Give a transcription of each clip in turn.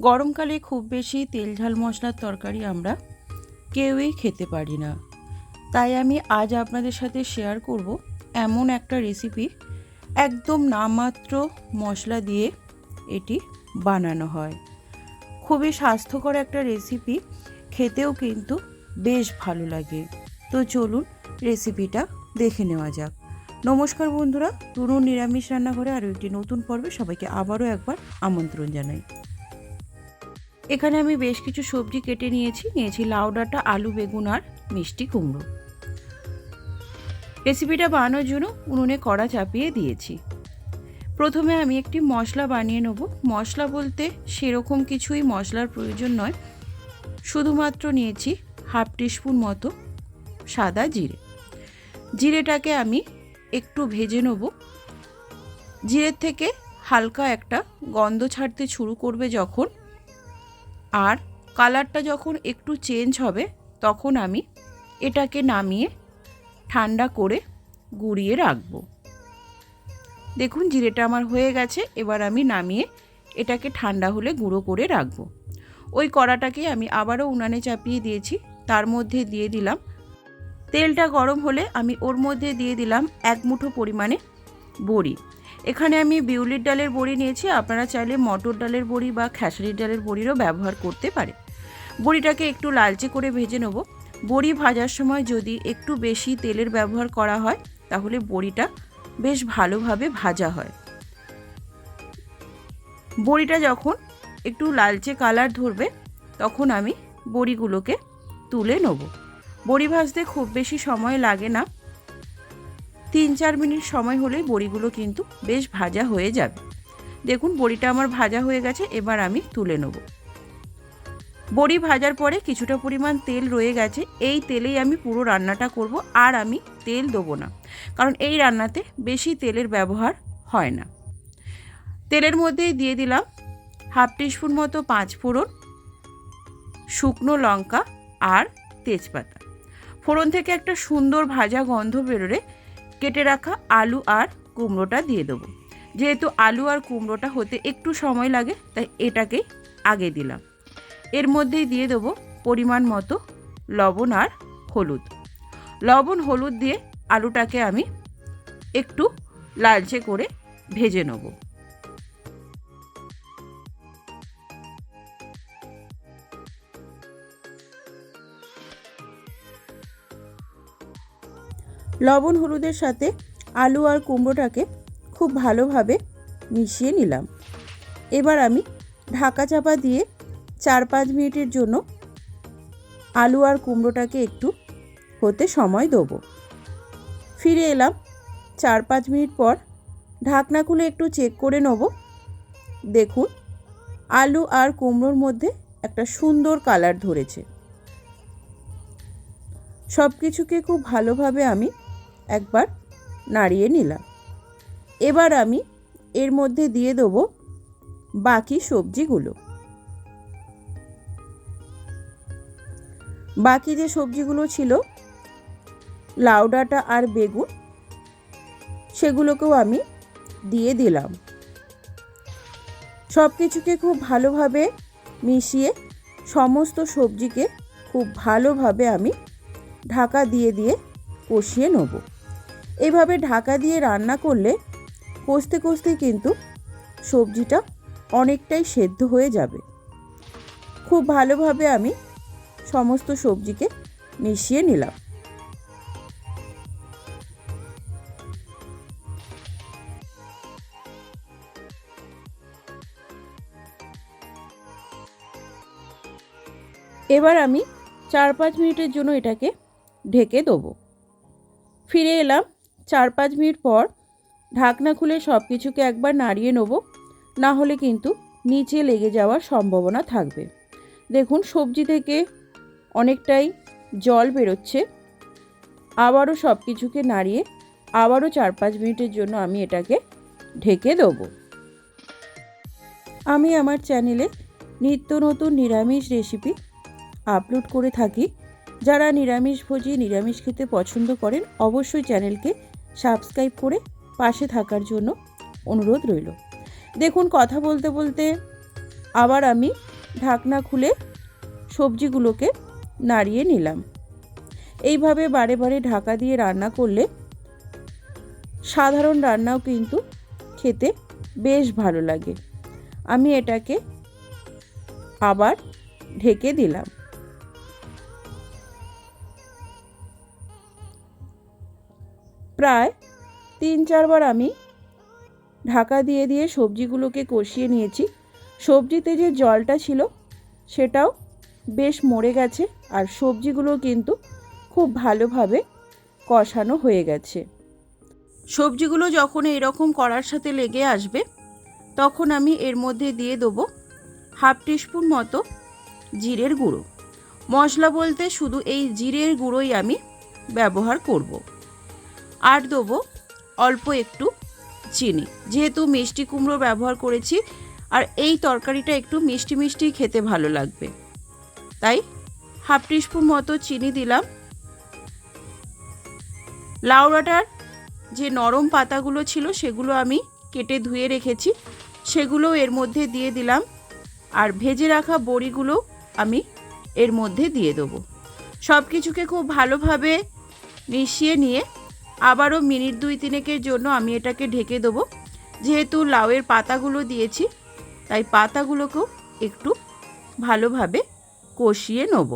গরমকালে খুব বেশি তেল ঝাল মশলার তরকারি আমরা কেউই খেতে পারি না। তাই আমি আজ আপনাদের সাথে শেয়ার করব এমন একটা রেসিপি একদম নামাত্র মশলা দিয়ে এটি বানানো হয়। খুবই স্বাস্থ্যকর একটা রেসিপি খেতেও কিন্তু বেশ ভালো লাগে। তো চলুন রেসিপিটা দেখে নেওয়া যাক। নমস্কার বন্ধুরা, তরুণ নিরামিষ রান্নাঘরে আরও একটি নতুন পর্বে সবাইকে আবারও একবার আমন্ত্রণ জানাই। এখানে আমি বেশ কিছু সবজি কেটে নিয়েছি। নিয়েছি লাউ ডাঁটা, আলু, বেগুন আর মিষ্টি কুমড়ো। রেসিপিটা বানানোর জন্য উনুনে কড়া চাপিয়ে দিয়েছি। প্রথমে আমি একটি মশলা বানিয়ে নেব। মশলা বলতে সেরকম কিছুই মশলার প্রয়োজন নয়। শুধুমাত্র নিয়েছি হাফ টিস্পুন মতো সাদা জিরে। জিরেটাকে আমি একটু ভেজে নেব। জিরের থেকে হালকা একটা গন্ধ ছাড়তে শুরু করবে যখন আর কালারটা যখন একটু চেঞ্জ হবে, তখন আমি এটাকে নামিয়ে ঠান্ডা করে গুঁড়িয়ে রাখব। দেখুন, জিরেটা আমার হয়ে গেছে, এবার আমি নামিয়ে এটাকে ঠান্ডা হলে গুঁড়ো করে রাখব। ওই কড়াটাকে আমি আবারও উনানে চাপিয়ে দিয়েছি, তার মধ্যে দিয়ে দিলাম। তেলটা গরম হলে আমি ওর মধ্যে দিয়ে দিলাম এক মুঠো পরিমাণে বড়ি। এখানে আমি বিউলির ডালের বড়ি নিয়েছি। আপনারা চাইলে মটর ডালের বড়ি বা খেসারির ডালের বড়িরও ব্যবহার করতে পারে বড়িটাকে একটু লালচে করে ভেজে নেব। বড়ি ভাজার সময় যদি একটু বেশি তেলের ব্যবহার করা হয়, তাহলে বড়িটা বেশ ভালোভাবে ভাজা হয়। বড়িটা যখন একটু লালচে কালার ধরবে, তখন আমি বড়িগুলোকে তুলে নেব। বড়ি ভাজতে খুব বেশি সময় লাগে না। তিন চার মিনিট সময় হলেই বড়িগুলো কিন্তু বেশ ভাজা হয়ে যাবে। দেখুন, বড়িটা আমার ভাজা হয়ে গেছে, এবার আমি তুলে নেব। বড়ি ভাজার পরে কিছুটা পরিমাণ তেল রয়ে গেছে, এই তেলেই আমি পুরো রান্নাটা করব, আর আমি তেল দেবো না, কারণ এই রান্নাতে বেশি তেলের ব্যবহার হয় না। তেলের মধ্যেই দিয়ে দিলাম হাফ টিস্পুন মতো পাঁচ ফোড়ন, শুকনো লঙ্কা আর তেজপাতা। ফোড়ন থেকে একটা সুন্দর ভাজা গন্ধ বেরোলে কেটে রাখা আলু আর কুমড়োটা দিয়ে দেবো। যেহেতু আলু আর কুমড়োটা হতে একটু সময় লাগে, তাই এটাকেই আগে দিলাম। এর মধ্যেই দিয়ে দেবো পরিমাণ মতো লবণ আর হলুদ। লবণ হলুদ দিয়ে আলুটাকে আমি একটু লালচে করে ভেজে নেব। লবণ হলুদের সাথে আলু আর কুমড়োটাকে খুব ভালোভাবে মিশিয়ে নিলাম। এবার আমি ঢাকা চাপা দিয়ে চার পাঁচ মিনিটের জন্য আলু আর কুমড়োটাকে একটু হতে সময় দেবো। ফিরে এলাম চার পাঁচ মিনিট পর ঢাকনা খুলে একটু চেক করে নেব। দেখুন, আলু আর কুমড়োর মধ্যে একটা সুন্দর কালার ধরেছে। সব কিছুকে খুব ভালোভাবে আমি একবার নাড়িয়ে নিলাম। এবার আমি এর মধ্যে দিয়ে দেবো বাকি সবজিগুলো। বাকি যে সবজিগুলো ছিল, লাউ ডাঁটা আর বেগুন, সেগুলোকেও আমি দিয়ে দিলাম। সব কিছুকে খুব ভালোভাবে মিশিয়ে সমস্ত সবজিকে খুব ভালোভাবে আমি ঢাকা দিয়ে দিয়ে কষিয়ে নেব। এইভাবে ঢাকা দিয়ে রান্না করলে কষতে কষতে কিন্তু সবজিটা অনেকটাই সেদ্ধ হয়ে যাবে। খুব ভালোভাবে আমি সমস্ত সবজিকে মিশিয়ে নিলাম। এবার আমি চার পাঁচ মিনিটের জন্য এটাকে ঢেকে দেবো। ফিরে এলাম চার পাঁচ মিনিট পর ঢাকনা খুলে সব কিছুকে একবার নাড়িয়ে নেব। না হলে কিন্তু নিচে লেগে যাওয়ার সম্ভাবনা থাকবে। দেখুন, সবজি থেকে অনেকটাই জল বেরোচ্ছে। আবারও সব কিছুকে নাড়িয়ে আবারও চার পাঁচ মিনিটের জন্য আমি এটাকে ঢেকে দেবো। আমি আমার চ্যানেলে নিত্য নতুন নিরামিষ রেসিপি আপলোড করে থাকি। যারা নিরামিষভোজী, নিরামিষ খেতে পছন্দ করেন, অবশ্যই চ্যানেলকে সাবস্ক্রাইব করে পাশে থাকার জন্য অনুরোধ রইল। দেখুন, কথা বলতে বলতে আবার আমি ঢাকনা খুলে সবজিগুলোকে নাড়িয়ে নিলাম। এইভাবে বারে বারে ঢাকা দিয়ে রান্না করলে সাধারণ রান্নাও কিন্তু খেতে বেশ ভালো লাগে। আমি এটাকে আবার ঢেকে দিলাম। প্রায় তিন চারবার আমি ঢাকা দিয়ে দিয়ে সবজিগুলোকে কষিয়ে নিয়েছি। সবজিতে যে জলটা ছিল সেটাও বেশ মরে গেছে আর সবজিগুলো কিন্তু খুব ভালোভাবে কষানো হয়ে গেছে। সবজিগুলো যখন এরকম কড়ার সাথে লেগে আসবে, তখন আমি এর মধ্যে দিয়ে দেবো হাফ টিস্পুন মতো জিরের গুঁড়ো। মশলা বলতে শুধু এই জিরের গুঁড়োই আমি ব্যবহার করব। আর দেবো অল্প একটু চিনি। যেহেতু মিষ্টি কুমড়ো ব্যবহার করেছি, আর এই তরকারিটা একটু মিষ্টি মিষ্টি খেতে ভালো লাগবে। তাই হাফ টিস্পুন মতো চিনি দিলাম। লাউড়াটার যে নরম পাতাগুলো ছিল, সেগুলো আমি কেটে ধুয়ে রেখেছি। সেগুলো এর মধ্যে দিয়ে দিলাম। আর ভেজে রাখা বড়িগুলো আমি এর মধ্যে দিয়ে দেবো। সব কিছুকে খুব ভালোভাবে মিশিয়ে নিয়ে আবারও মিনিট দুই তিনেকের জন্য আমি এটাকে ঢেকে দেবো। যেহেতু লাউয়ের পাতাগুলো দিয়েছি, তাই পাতাগুলোকেও একটু ভালোভাবে কষিয়ে নেব।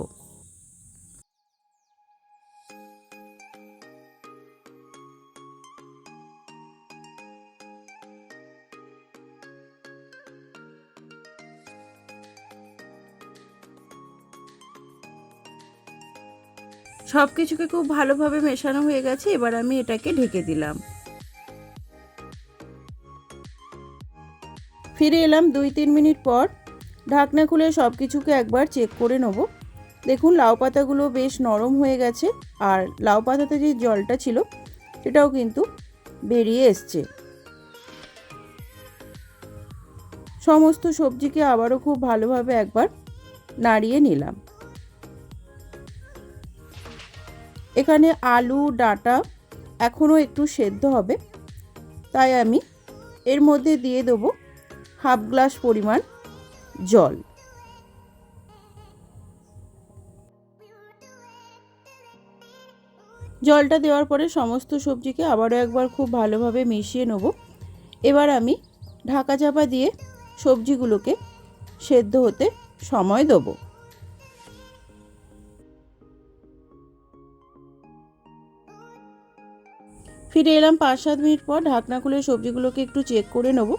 সব কিছুকে খুব ভালোভাবে মেশানো হয়ে গেছে, এবার আমি এটাকে ঢেকে দিলাম। ফিরে এলাম দুই তিন মিনিট পর। ঢাকনা খুলে সব কিছুকে একবার চেক করে নেব। দেখুন, লাউ পাতাগুলো বেশ নরম হয়ে গেছে, আর লাউ পাতাতে যে জলটা ছিল, সেটাও কিন্তু বেরিয়ে এসছে। সমস্ত সবজিকে আবারও খুব ভালোভাবে একবার নাড়িয়ে নিলাম। এখানে আলু, ডাঁটা এখনও একটু সেদ্ধ হবে। তাই আমি এর মধ্যে দিয়ে দেবো হাফ গ্লাস পরিমাণ জল। জলটা দেওয়ার পরে সমস্ত সবজিকে আবারও একবার খুব ভালোভাবে মিশিয়ে নেব। এবার আমি ঢাকা চাপা দিয়ে সবজিগুলোকে সেদ্ধ হতে সময় দেবো। ফিরে এলাম পাঁচ সাত মিনিট পর ঢাকনা খুলে সবজিগুলোকে একটু চেক করে নেব।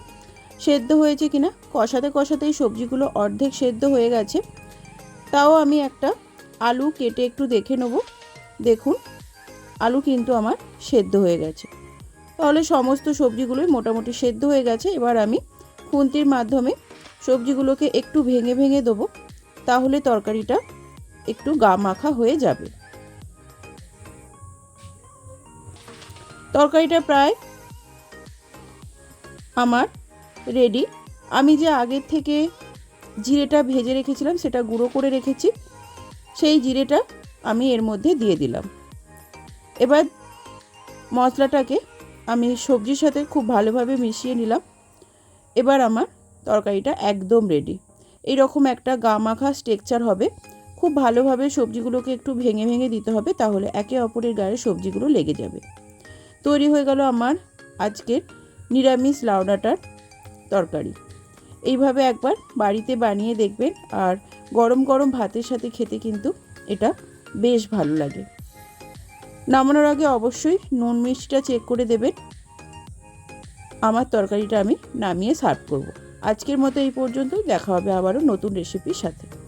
সেদ্ধ হয়েছে কিনা? কষাতে কষাতেই সবজিগুলো অর্ধেক সেদ্ধ হয়ে গেছে। তাও আমি একটা আলু কেটে একটু দেখে নেব। দেখুন, আলু কিন্তু আমার সেদ্ধ হয়ে গেছে। তাহলে সমস্ত সবজিগুলোই মোটামুটি সেদ্ধ হয়ে গেছে। এবার আমি খুন্তির মাধ্যমে সবজিগুলোকে একটু ভেঙে ভেঙে দেবো। তাহলে তরকারিটা একটু গা মাখা হয়ে যাবে। তরকারিটা প্রায় আমার রেডি আমি যে আগের থেকে জিরেটা ভেজে রেখেছিলাম, সেটা গুঁড়ো করে রেখেছি। সেই জিরেটা আমি এর মধ্যে দিয়ে দিলাম। এবার মশলাটাকে আমি সবজির সাথে খুব ভালোভাবে মিশিয়ে নিলাম। এবার আমার তরকারিটা একদম রেডি এইরকম একটা গা মাখা স্ট্রেকচার হবে। খুব ভালোভাবে সবজিগুলোকে একটু ভেঙে ভেঙে দিতে হবে, তাহলে একে অপরের গায়ে সবজিগুলো লেগে যাবে। তৈরি হয়ে গেল আমার আজকের নিরামিষ লাউ লাউডাটার তরকারি। এইভাবে একবার বাড়িতে বানিয়ে দেখবেন আর গরম গরম ভাতের সাথে খেতে কিন্তু এটা বেশ ভালো লাগে। নামানোর আগে অবশ্যই নুন মিষ্টিটা চেক করে দেবেন। আমার তরকারিটা আমি নামিয়ে সার্ভ করব। আজকের মতো এই পর্যন্ত দেখা হবে আবারও নতুন রেসিপির সাথে।